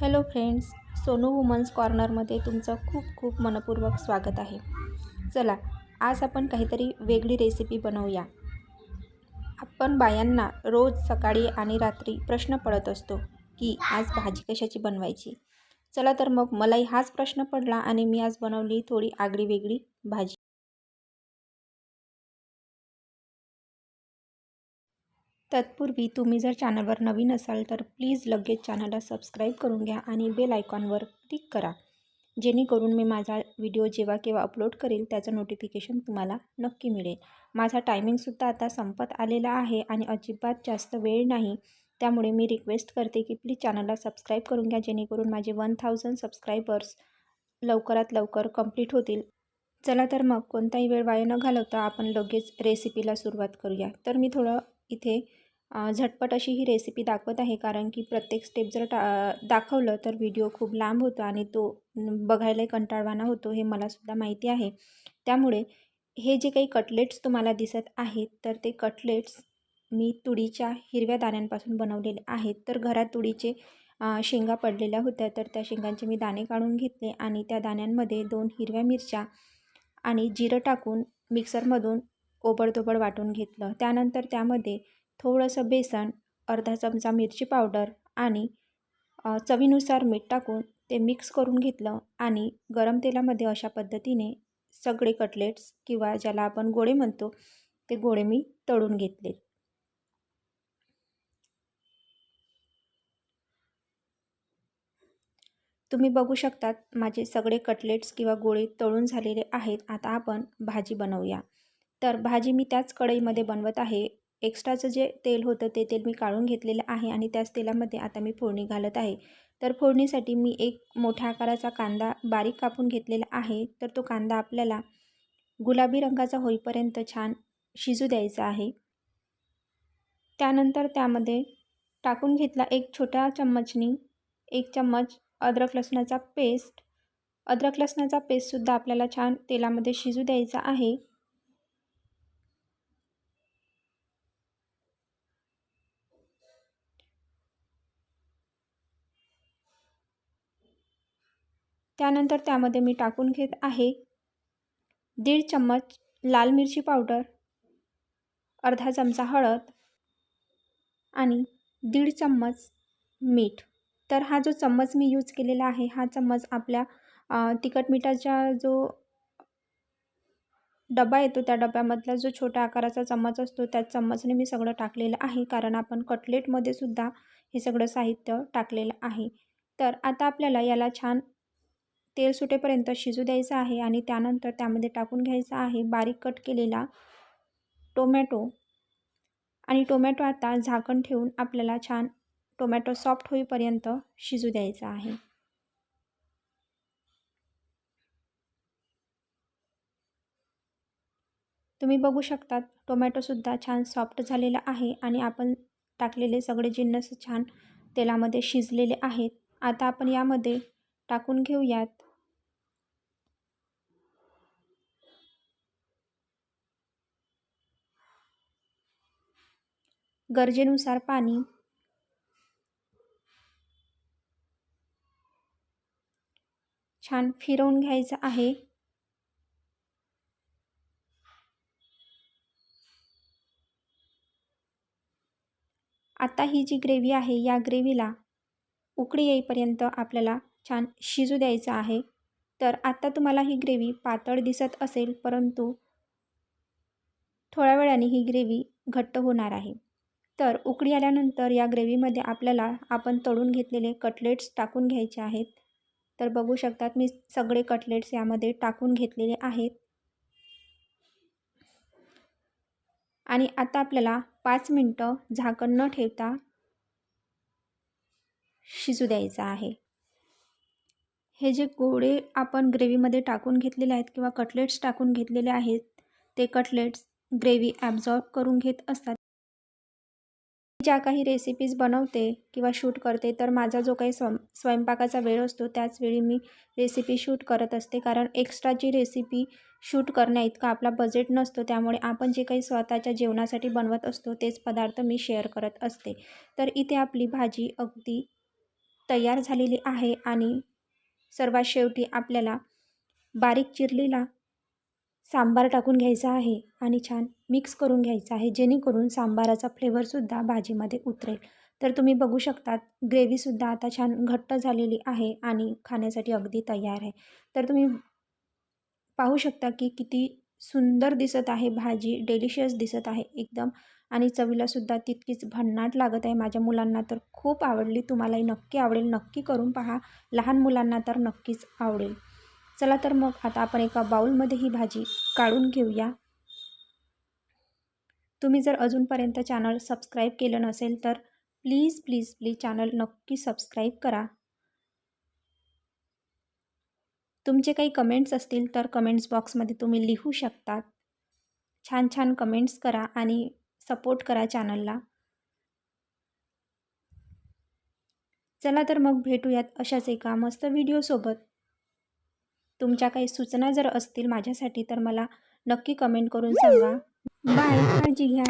Hello friends Sonu women's कॉर्नरमध्ये तुमचं खूप खूप मनपूर्वक स्वागत आहे. चला आज आपण काहीतरी वेगळी रेसिपी बनवूया. आपण बायांना रोज सकाळी आणि रात्री प्रश्न पडत असतो की आज भाजी कशाची बनवायची? चला तर मग मलाही हाच प्रश्न पडला आणि मी आज बनवली थोडी आगळी वेगळी भाजी. तत्पूर्वी तुम्ही जर चॅनलवर नवीन असाल तर प्लीज लगेच चॅनलला सबस्क्राईब करून घ्या आणि बेल आयकॉनवर क्लिक करा. जेणेकरून मी माझा व्हिडिओ जेव्हा केव्हा अपलोड करेल त्याचं नोटिफिकेशन तुम्हाला नक्की मिळेल. माझा टायमिंगसुद्धा आता संपत आलेला आहे आणि अजिबात जास्त वेळ नाही. त्यामुळे मी रिक्वेस्ट करते की प्लीज चॅनलला सबस्क्राईब करून घ्या जेणेकरून माझे वन थाउजंड सबस्क्रायबर्स लवकरात लवकर कंप्लीट होतील. चला तर मग कोणताही वेळ वाया न घालवता आपण लगेच रेसिपीला सुरुवात करूया. तर मी थोडं इथे झटपट अशी ही रेसिपी दाखवत आहे. कारण की प्रत्येक स्टेप जर टा दाखवलं तर व्हिडिओ खूप लांब होतो आणि तो बघायलाही कंटाळवाना होतो हे मलासुद्धा माहिती आहे. त्यामुळे हे जे काही कटलेट्स तुम्हाला दिसत आहेत तर ते कटलेट्स मी तुडीच्या हिरव्या दाण्यांपासून बनवलेले आहेत. तर घरात तुडीचे शेंगा पडलेल्या होत्या तर त्या शेंगांचे मी दाणे काढून घेतले आणि त्या दाण्यांमध्ये दोन हिरव्या मिरच्या आणि जिरं टाकून मिक्सरमधून ओबडतोबड वाटून घेतलं. त्यानंतर त्यामध्ये थोडंसं बेसन अर्धा चमचा मिरची पावडर आणि चवीनुसार मीठ टाकून ते मिक्स करून घेतलं आणि गरम तेलामध्ये अशा पद्धतीने सगळे कटलेट्स किंवा ज्याला आपण गोळे म्हणतो ते गोळे मी तळून घेतले. तुम्ही बघू शकतात माझे सगळे कटलेट्स किंवा गोळे तळून झालेले आहेत. आता आपण भाजी बनवूया. तर भाजी मी त्याच कढईमध्ये बनवत आहे. एक्स्ट्राचं जे तेल होतं ते तेल मी काढून घेतलेलं आहे आणि त्याच तेलामध्ये आता मी फोडणी घालत आहे. तर फोडणीसाठी मी एक मोठ्या आकाराचा कांदा बारीक कापून घेतलेला आहे. तर तो कांदा आपल्याला गुलाबी रंगाचा होईपर्यंत छान शिजू द्यायचा आहे. त्यानंतर त्यामध्ये टाकून घेतला एक छोट्या चम्मचनी एक चम्मच अद्रक लसणाचा पेस्ट. अद्रक लसणाचा पेस्टसुद्धा आपल्याला छान तेलामध्ये शिजू द्यायचा आहे. त्यानंतर त्यामध्ये मी टाकून घेत आहे दीड चम्मच लाल मिरची पावडर अर्धा चमचा हळद आणि दीड चम्मच मीठ. तर हा जो चम्मच मी यूज केलेला आहे हा चम्मच आपल्या तिखट मिठाचा जो डबा येतो त्या डब्यामधला जो छोट्या आकाराचा चम्मच असतो त्या चम्मचने मी सगळं टाकलेलं आहे कारण आपण कटलेटमध्ये सुद्धा हे सगळं साहित्य टाकलेलं आहे. तर आता आपल्याला याला छान तेल सुटेपर्यंत शिजू द्यायचं आहे आणि त्यानंतर त्यामध्ये टाकून घ्यायचा आहे बारीक कट केलेला टोमॅटो. आणि टोमॅटो आता झाकण ठेवून आपल्याला छान टोमॅटो सॉफ्ट होईपर्यंत शिजू द्यायचा आहे. तुम्ही बघू शकतात टोमॅटोसुद्धा छान सॉफ्ट झालेला आहे आणि आपण टाकलेले सगळे जिन्नस छान तेलामध्ये शिजलेले आहेत. आता आपण यामध्ये टाकून घेऊयात. गरजेनुसार पाणी. छान फिरवून घ्यायचं आहे. आता ही जी ग्रेव्ही आहे या ग्रेव्हीला उकळी येईपर्यंत आपल्याला छान शिजू द्यायचं आहे. तर आत्ता तुम्हाला ही ग्रेव्ही पातळ दिसत असेल परंतु थोड्या वेळाने ही ग्रेव्ही घट्ट होणार आहे. तर उकळी आल्यानंतर या ग्रेव्हीमध्ये आपल्याला आपण तळून घेतलेले कटलेट्स टाकून घ्यायचे आहेत. तर बघू शकतात मी सगळे कटलेट्स यामध्ये टाकून घेतलेले आहेत. आणि आता आपल्याला पाच मिनटं झाकण न ठेवता शिजू द्यायचं आहे. हे जे गोळे आपण ग्रेव्हीमध्ये टाकून घेतलेले आहेत किंवा कटलेट्स टाकून घेतलेले आहेत ते कटलेट्स ग्रेव्ही ॲब्झॉर्ब करून घेत असतात. ज्या काही रेसिपीज बनवते किंवा शूट करते तर माझा जो काही स्व स्वयंपाकाचा वेळ असतो त्याच वेळी मी रेसिपी शूट करत असते. कारण एक्स्ट्राची रेसिपी शूट करण्या इतका आपला बजेट नसतो त्यामुळे आपण जे काही स्वतःच्या जेवणासाठी बनवत असतो तेच पदार्थ मी शेअर करत असते. तर इथे आपली भाजी अगदी तयार झालेली आहे आणि सर्वात शेवटी आपल्याला बारीक चिरलेला सांबार टाकून घ्यायचा आहे आणि छान मिक्स करून घ्यायचा आहे जेणेकरून सांबाराचा फ्लेवरसुद्धा भाजीमध्ये उतरेल. तर तुम्ही बघू शकतात ग्रेव्हीसुद्धा आता छान घट्ट झालेली आहे आणि खाण्यासाठी अगदी तयार आहे. तर तुम्ही पाहू शकता की किती सुंदर दिसत आहे भाजी डेलिशियस दिसत आहे एकदम आणि चवीलासुद्धा तितकीच भन्नाट लागत आहे माझ्या मुलांना तर खूप आवडली. तुम्हालाही नक्की आवडेल. नक्की करून पहा. लहान मुलांना तर नक्कीच आवडेल. चला तर मग आता आपण एका बाउलमध्ये ही भाजी काढून घेऊया. तुम्ही जर अजूनपर्यंत चॅनल सबस्क्राईब केलं नसेल तर प्लीज प्लीज प्लीज चॅनल नक्की सबस्क्राईब करा. तुमचे काही कमेंट्स असतील तर कमेंट्स बॉक्समध्ये तुम्ही लिहू शकतात. छान छान कमेंट्स करा आणि सपोर्ट करा चॅनलला. चला तर मग भेटूयात अशाच एका मस्त व्हिडिओसोबत. तुमच्या काही सूचना जर असतील माझ्यासाठी तर मला नक्की कमेंट करून सांगा. बाय काळजी घ्या.